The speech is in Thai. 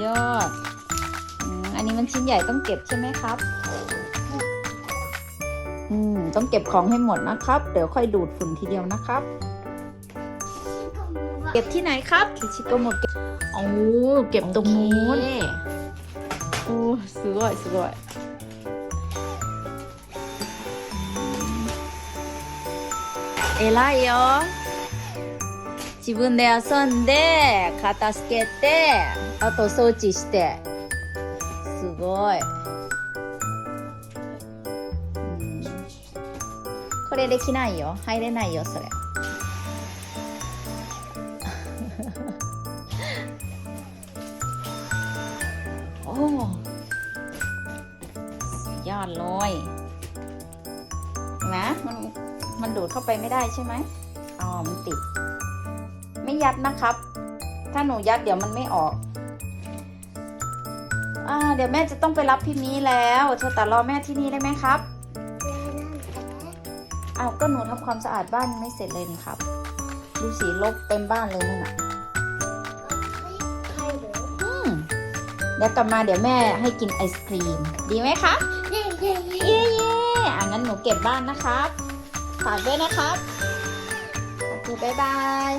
ดอืมอันนี้มันชิ้นใหญ่ต้องเก็บใช่ไหมครับ อืม ต้องเก็บของให้หมดนะครับ เดี๋ยวค่อยดูดฝุ่นทีเดียวนะครับ เก็บที่ไหนครับคิชิโกโมเก็บโอ้เก็บตรงนู้น โอ้すごいすごい偉いよ 自分で遊んで片付けてあと掃除してすごい、うんこれできないよ入れないよそれโอ้สุดยอดเลยนะมันมันดูดเข้าไปไม่ได้ใช่ไหมอ๋อ มันติด ไม่ยัดนะครับ ถ้าหนูยัดเดี๋ยวมันไม่ออกอ่าเดี๋ยวแม่จะต้องไปรับพี่มีแล้วเธอแต่รอแม่ที่นี่ได้ไหมครับอ้าวก็หนูทำความสะอาดบ้านไม่เสร็จเลยนี่ครับ ดูสีลบเต็มบ้านเลยนั่นน่ะอืมเดี๋ยวกลับมาเดี๋ยวแม่ให้กินไอศครีม ดีไหมคะเย่เย่อะงั้นหนูเก็บบ้านนะครับฝากด้วยนะครับโอเคบ๊ายบาย